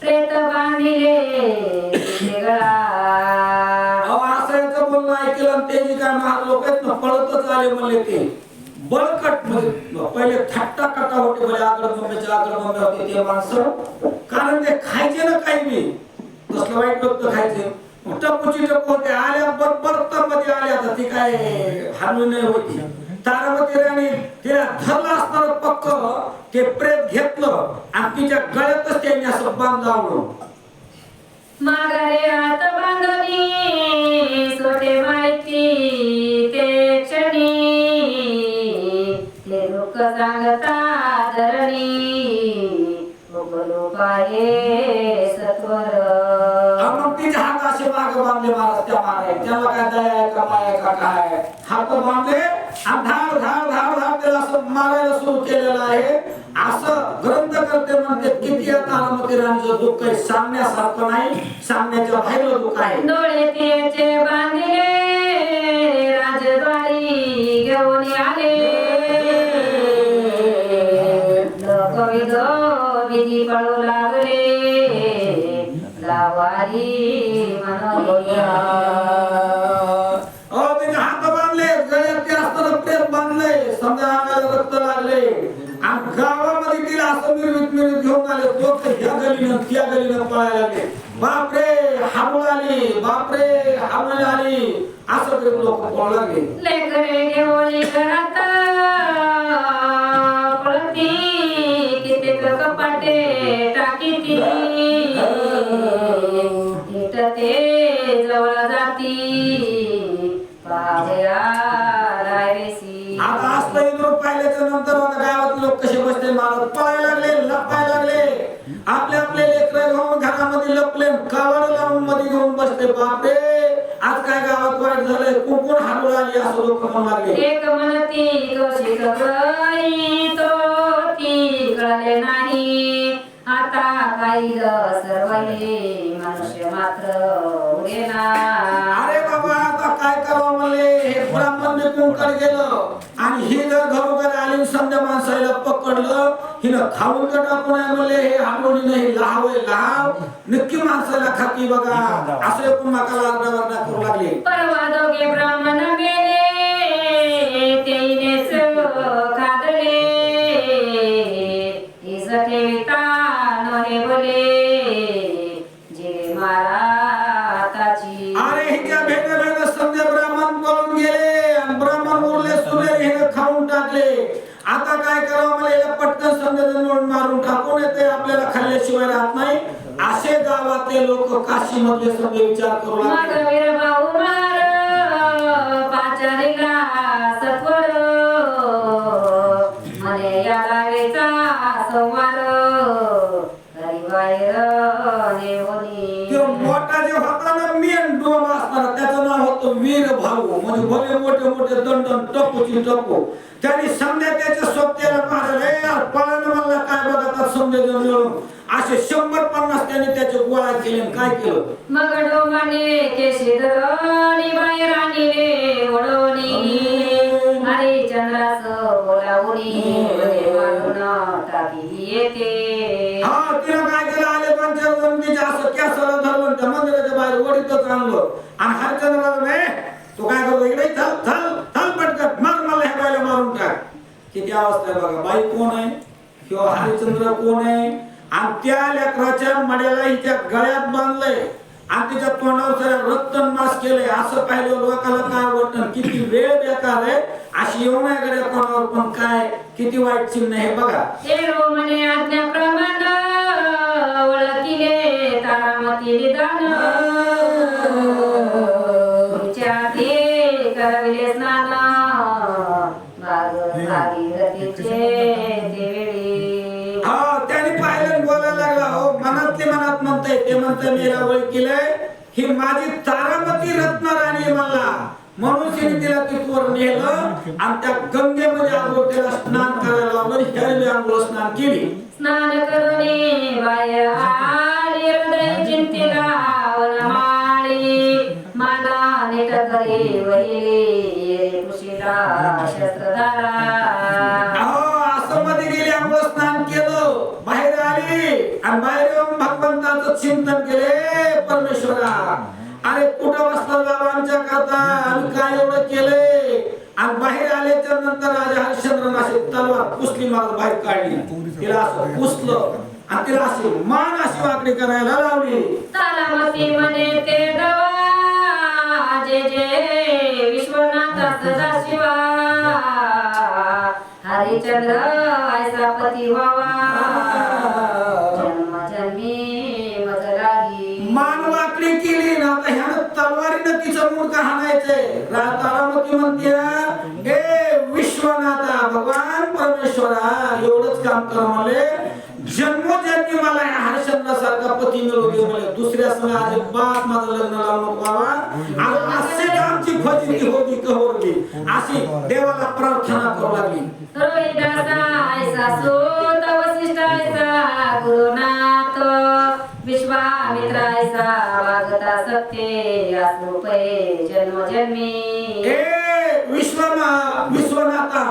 प्रेत बांधिले अहो ऐकलं ते काय महाग लोक आहेत ना पळतच आले म्हणले ते बळकट म्हणजे पहिले थट्टा कट्टा होते म्हणजे आगड बंबेचे आगड बंबे होते ते माणसं कारण ते खायचे ना काही मी तसलं वाईट लोक खायचे टप्पूची टप होते आल्या बरोबर मध्ये आल्या तर ती काय हानू नाही होती तारामती राणी तिला धरलं असणार पक्क ते प्रेत घेतलं आणि तिच्या गळ्यातच त्यांनी असं बांध लावलं. माघारे हात बांधणी सोटे माहिती ते क्षणी. ते लोक सांगता धरणी लोक आहे सत्वर. असे मागे बांधले महाराज त्या महाराज त्याला काय दया आहे का माया का काय हात बांधले आणि धाड धाड धाड धाड त्याला असं मारायला सुरू केलेलं आहे. असं ग्रंथ करते म्हणते किती आता अनुमती राणीचं दुःख आहे? सांगण्यासारखं नाही. सांगण्याच्या बाहेर दुःख आहे. डोळे तिचे बांधिले राजद्वारी घेऊन या मिनिट मिनिट घेऊन आले. लोक ह्या गलीनं त्या गलीनं पळायला लागले. बापरे हाबूळ आली. बापरे हाबूळ आली. असं ते लोक पळू लागले. जवळ जाती. आता असलं इंद्र पाहिल्याच्या नंतर आता गावात लोक कसे बसले मारत पळायला लागले लपायला लागले. आपले आपले लेकर घेऊन घरामध्ये लपले कावड लावून मध्ये घेऊन बसले बापरे. आज काय गावात वाईट झालंय? कुकून हाडूळ आली असं लोक म्हणू लागले एक म्हणती कशी गई तो ती कळले नाही. आता काही सर्वले मनुष्य मात्र उरेना अरे बाबा आता काय करावं म्हणले? हे ब्राह्मण कुंकड गेलं. आणि हे जर घरोघर आली आणि समजा माणसाला पकडलं हिनं खाऊन का टाकून नये म्हणले हे हाडोळीनं हे लहाव लहाव. नक्की माणसाला खाती बघा. असं एकूण माकाला आरडा करू लागले. परवा दोघे ब्राह्मण गेले तेनेच खादले. इज ठेविता नहे बोले. पटकन समजा जणून मारून टाकून येते आपल्याला खाल्ल्याशिवाय राहत नाही. असे गावातले लोक काशी मधले सगळे विचार करू मोठा जे होता ना मेन डोम असताना त्याचं नाव होतं वीर भाऊ. म्हणजे भले मोठे मोठे दंडन टप्पूची टप्पू त्यांनी समजा त्याच्या सोबत्याला महाराज. "ए यार, पळानं म्हणला काय बघा समजा मिळून असे शंभर पन्नास त्यांनी त्याचे गोळा केले काय केलं? मग डोंगाने केशी धरणी बाहेर आणले ओढवणी हरिचंद्रास बोलावणी मध्ये मारून टाकी येते. हा तिनं काय केलं? आले पंचायत असं कॅसला धरलं त्या मंदिराच्या बाहेर वडीतच आणलं आणि हरिचंद्राला नाही तो काय करतो? इकडे चल चल चल पटकन मार मला ह्या बाईला मारून टाक किती अवस्था आहे बघा. बाई कोण आहे? किंवा हरिचंद्र कोण आहे? आणि त्या लेकराच्या मड्याला हिच्या गळ्यात बांधलंय. आणि तिच्या तोंडावर सगळ्या रक्तन मास असं पाहिलं लोकांना काय वाटतं? किती वेळ बेकार आहे. अशी येऊ नये कोणावर तोंडावर. पण काय? किती वाईट चिन्ह हे बघा. ते आज्ञाप्रमाण ओळखिले तारामती निदान म्हणताय ते म्हणताय मेरा केलंय ही माझी तारामती रत्नराणी मला. म्हणून तिला तिथवर नेलं आणि त्या गंगेमध्ये आंघोळ त्याला स्नान करायला लावलं. ह्याने आंघोळ स्नान केली. स्नान करून बाय आली हृदय चिंतिला वनमाळी माना नेट करे वैली कुशीला शस्त्रधारा. आणि बाहेर येऊन भगवंताचं चिंतन केले परमेश्वरा. अरे कुठं बसला बाबा आमच्या करता? आम्ही काय एवढं केलंय? आणि बाहेर आल्याच्यानंतर राजा हरिश्चंद्रन अशी तलवार पुसली मला बाहेर काढली. तिला असं पुसलं आणि तिला अशी मान अशी वाकडी करायला लावली. तालामती म्हणे ते दवा जे जे विश्वनाथ सदाशिवा हरिचंद्र ऐसा पती व्हावा. तलवारीनं तिचं हाणायचंय तारामती म्हणते हे विश्वनाथा भगवान परमेश्वरा एवढंच काम कर मला जन्म ज्यांनी मला या हरिश्चंद्रासारखा पती मिळू दे मला दुसऱ्या संग अजिबात माझं लग्न लावून नको बाबा. आणि अशीच आमची फजिती होती कहोरली अशी देवाला प्रार्थना करू लागली. विश्वामित्रा वागता सत्ये असरूपे जन्म जन्मी हे विश्वनाथा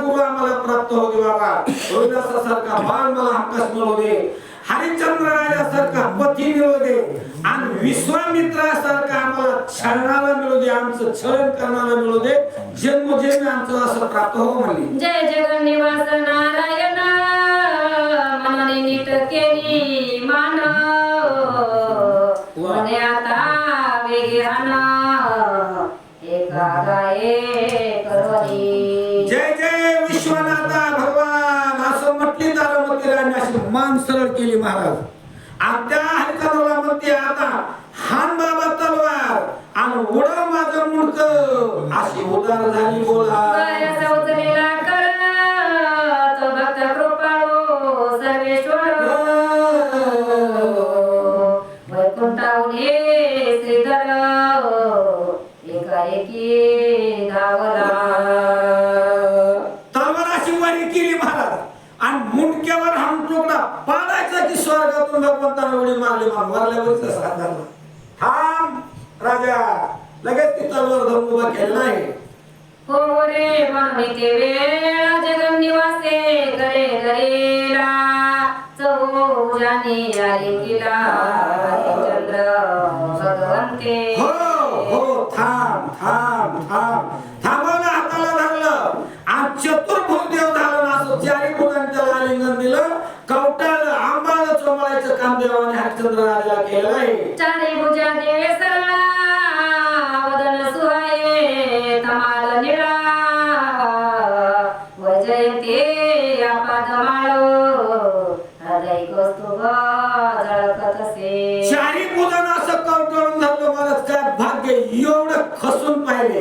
गुरु आम्हाला प्राप्त हो दे बाबा. रोहिदासासारखा बाळ मला हमखास मिळू दे. हरिश्चंद्र राजासारखा पती मिळू दे. आणि विश्वामित्रासारखा आम्हाला छळणारा मिळू दे. आमचं छळण करणारा मिळू दे. जन्मोजन्मी आमचं असं प्राप्त हो म्हणली. जय जगन्निवास नारायण. मनने नीट केली. करोनी जय जय विश्वनाथा भगवान असं म्हटली अशी मान सरळ केली महाराज. आता हरिचंद्रला म्हणते आता हान बाबा तलवार आणि उडव माझं मुंडक. अशी उदार झाली बोला. सर्वेश्वर. एकाएकी धावला. तलवार अशी वारी केली महाराज. आणि मुंडक्यावर हम तुकडा पाडायचा की स्वर्गातून भगवंतानं उडी मारली मारल्यावर तसा थांब राजा. लगेच ती तलवार धरून उभा केलेला आहे हो रे म्हणून ते वेळ जगन्निवासे करे करेला चौजानी आले किला हरिचंद्र भगवंते. हो. हो थांब थांब थांब. थांबवलं हाताला धरलं. आणि चतुर्भुज देव झालं ना असं चारी त्याला आलिंगन दिलं कवटाळलं आंबाळलं चोमळायचं काम देवाने हरिश्चंद्र राजाला केलेलं आहे. चारी भुजा देवे सरळा वदन सुहाये तमाल निळा. वैजयंते आपाद माळो हृदय कौस्तुभ झळकत असे. चारी भुजानं असं कवटाळून धरलं मला काय भाग्य एवढं खसून पाहिले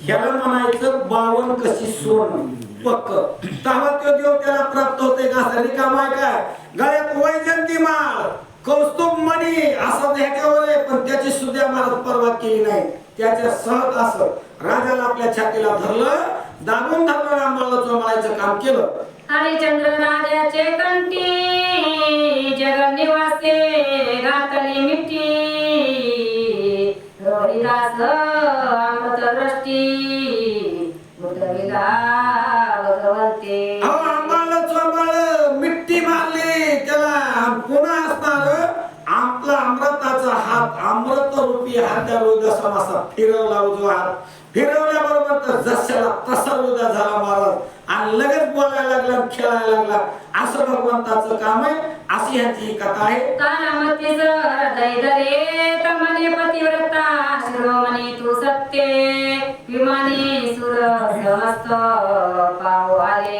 ह्याला म्हणायचं बावन कशी सोन पक्क. तेव्हा तो देव त्याला प्राप्त होते का असं रिकामा काय गळ्यात वैजंती माळ कौस्तुभ मणी असं ह्याच्यावर आहे पण त्याची सुद्धा मला परवा केली नाही. त्याच्या सहज असं राजाला आपल्या छातीला धरलं दाबून धरलं रामबाला चोमाळायचं काम केलं. हरिचंद्र राजाचे कंठी जगनिवासी रोहिदास अमृत भगवंते चोमाळ मिट्टी मारली त्याला पुन्हा असणार. आपला अमृताचा हात अमृत रूपी हात त्या रोजा समासा फिरवला उजवा हात फिरवल्याबरोबर तर जशाला तसा रोजा झाला महाराज. आणि लगेच बोलायला लागला खेळायला लागला. असं भगवंताचं काम आहे अशी ह्याची ही कथा आहे. तानामती हृदय धरे तमने पतिव्रता शिरोमणी तू सत्ये विमानी सुर समस्त पाव आले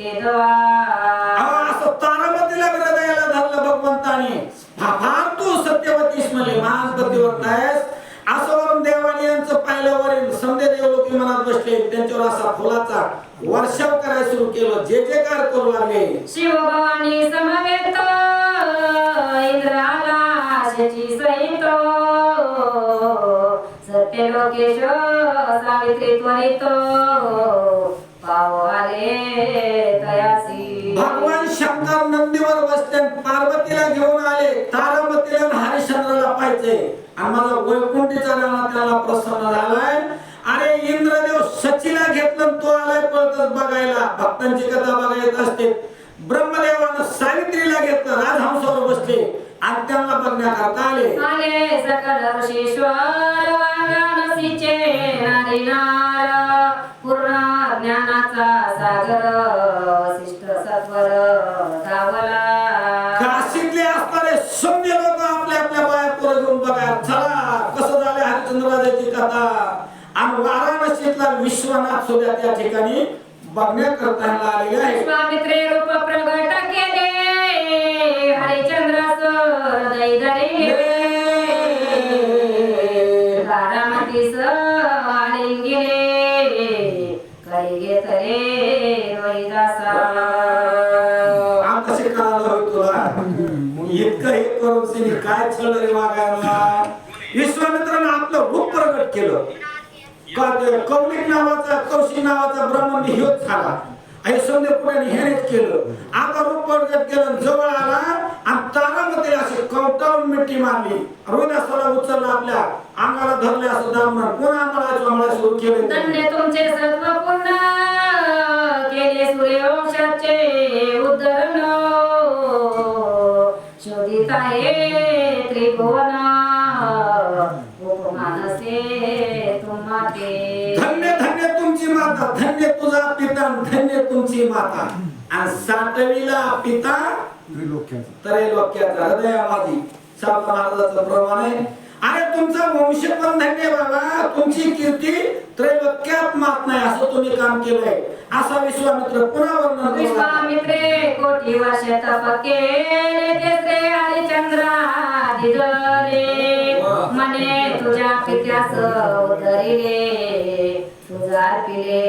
ते दवा अहो, असं तारामतीला हृदयाला धरलं भगवंताने. फा- फार तू सत्यवतीस म्हणले महान पतिव्रत आहेस. असं वरून देवाने यांचं पाहिलं वरील समजे देव लोक मनात बसले. त्यांच्यावर असा फुलाचा वर्षाव करायला सुरू केलं. जे जे कार करू लागले. शिवभवानी समवेत इंद्राला शची सहित. सत्य लोकेश सावित्री त्वरित. पाव आले तयासी. भगवान शंकर नंदीवर बसले. पार्वतीला घेऊन आले. तारामतीला हरिश्चंद्राला पाहिजे आणि माझा वैकुंठीचा त्याला प्रसन्न झालाय. अरे इंद्रदेव सचीला घेतलं तो आलाय पळतच बघायला. भक्तांची कथा बघायत असते. ब्रह्मदेवानं सावित्रीला घेतलं राजहंसावर बसले. आणि त्यांना बघण्याकरता आले. आले सकल ऋषीश्वर वाराणसीचे पूर्ण ज्ञानाचा सागर शिष्ट सत्वर धावला. हरिश्चंद्राची कथा. आणि वाराणसीतला विश्वनाथ सुद्धा त्या ठिकाणी बघण्याकरता आलेले आहे. विश्वामित्रे रूप प्रगट केले हरिचंद्रास हृदय धरिले बारामतीस आलिंग गेले काही घेतले रोहिदासा आम कसे कळालं होय तुला? इतकं हे करून काय छळ रे वागायला? विश्वामित्रानं आपलं रूप प्रगट केलं कौलिक नावाचा कौशिक नावाचा ब्राह्मण ह्योच झाला. आणि समजे पुण्याने हेच केलं. आता रूप प्रगट केलं जवळ आला आणि तारामध्ये असे कवटाळून मिठी मारली. रोहिदासाला उचलला आपल्या अंगाला धरले असं ब्राह्मण पुन्हा अंगाला चोमळा सुरू केले. धन्य तुमचे सत्व पुन्हा केले सूर्यवंशाचे उद्धरण. शोधित आहे त्रिभुवन. धन्य धन्य तुमची माता धन्य तुझा पिता धन्य तुमची माता. आणि सातवीला पिता त्रैलोक्याचा. हृदय माझी शाप महाराजाचं प्रमाण आहे. अरे तुमचा वंश पण धन्य बाबा. तुमची कीर्ती त्रैलोक्यात मात नाही असं तुम्ही काम केलंय. असा विश्वामित्र पुन्हा वर्णन. विश्वामित्रे कोटी वर्ष तप केले ते श्री हरिचंद्रा दिदले मने तुझ्या पित्यास धरिले तुझा पिले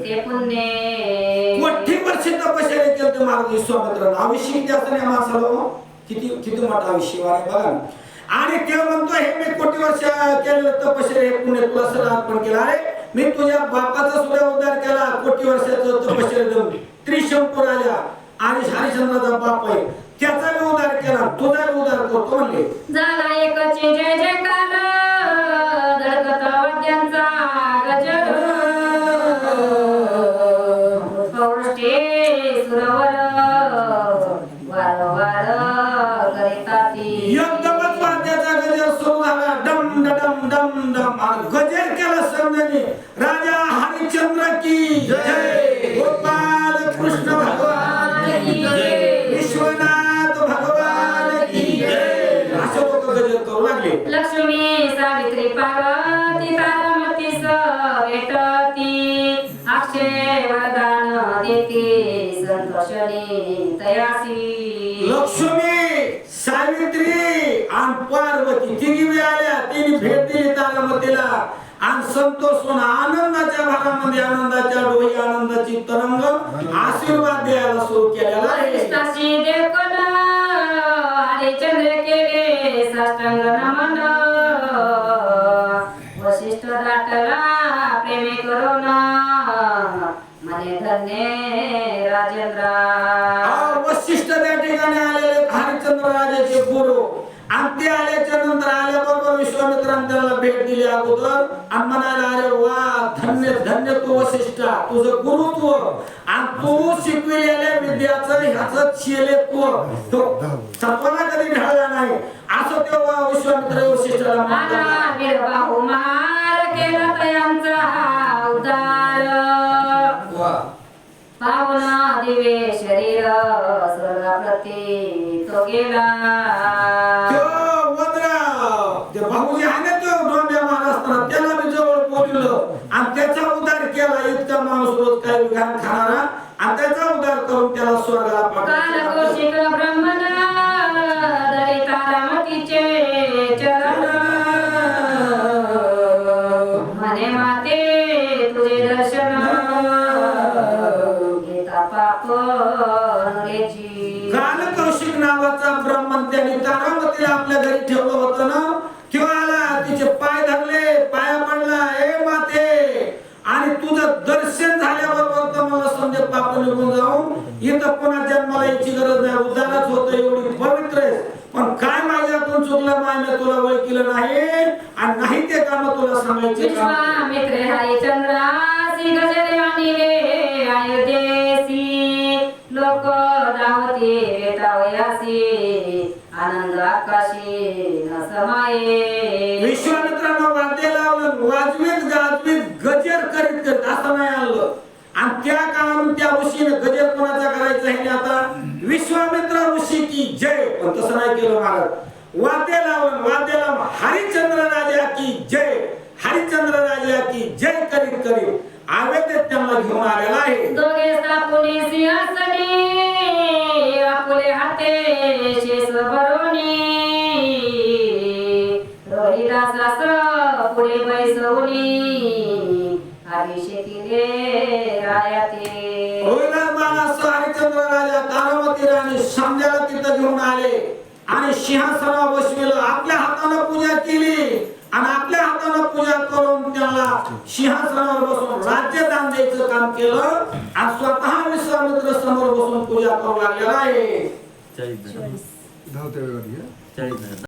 ते पुण्य. मोठी वर्ष तपश्चर्या केलं विश्वामित्रानं माणसाला हो? किती किती आहे बघा आणि ते म्हणतो हे मी कोटी वर्ष केलेलं तपश्चर्या हे पुणे तुला सगळं अर्पण केलं. अरे मी तुझ्या बापाचा सुद्धा उद्धार केला कोटी वर्षाचं तपश्चर्या देऊन. त्रिशंपूर आल्या आणि हरिश्चंद्राचा बाप आहे. उद्धार केला तुझा बी उद्धार करतो म्हणले. झाला एकची जय जयकार धडकत वाद्यांचा गजर पौष्टे सुरवर वारंवार करिताती एकदमच आणि पार्वती तिघी बी आल्या तिने भेट दिली तारामतीला. आणि संतोष होऊन आनंदाच्या भागामध्ये आनंदाच्या डोळी आनंदाची तरंग आशीर्वाद द्यायला सुरू केलेला आहे. वरिष्ठाशी देखोन हरिचंद्र केले साष्टांग नमन. वशिष्ठ दाटला प्रेमे करून मने धन्य राजेंद्रा. वशिष्ठ त्या ठिकाणी आलेले हरिश्चंद्र राजाचे गुरु. आणि ते आल्याच्यानंतर आल्याबरोबर विश्वामित्रांनी भेट दिली अगोदर आणि म्हणायला अरे वा धन्य धन्य तू वशिष्ठा तुझं गुरुत्व आणि तू शिकविलेल्या विद्याचं ह्याचं शेलेत्व. तो सपना कधी ढळला नाही. असं तेव्हा विश्वामित्र वशिष्ठाला पावना दिवे शरीर स्वर्गाप्रती तो गेला त्यो वज्र ते भाऊजी आहे ना तो डोंब्या महाराज असताना त्याला मी जवळ बोलवलं आणि त्याचा उद्धार केला माणूस रोज काय घाण खाणारा? आणि त्याचा उदार करून त्याला स्वर्गाला काल ओळखलं नाही आणि नाही ते काम तुला सांगायचे काम विश्वामित्रे हरिचंद्रासी गजरे आणिले अयोध्येसी लोक लोक धावते वेतावयासी आनंद आकाशी विश्वामित्रांना वाद्य लावलं वाजवीत गाजवीत गजर करीत करीत असं नाही आणलं. आणि त्या काळात त्या ऋषीने गजर कोणाचा करायचा आहे आता? विश्वामित्र ऋषी की जय. पण तसं नाही केलं महाराज. वाद्य लावलं वाद्य लावून हरिश्चंद्र राजा की जय हरिश्चंद्र राजा की जय करीत करीत आवेदन त्यांना घेऊन आलेला आहे. दोघे सापुनी सिंहासनी आपुले हाते शेष भरोनी रोहिता सासर पुढे बैसवली अभिषेकीले रायाते रोहिदास बाळासह हरिश्चंद्र राजा तारावती राणी समजाला तिथं घेऊन आले. आणि सिंहासनावर बसविलं आपल्या हातानं पूजा केली आणि आपल्या हातानं पूजा करून त्यांना सिंहासनावर बसून राज्यदान द्यायचं काम केलं आणि स्वतः विश्वामित्र समोर बसून पूजा करू लागलेला आहे.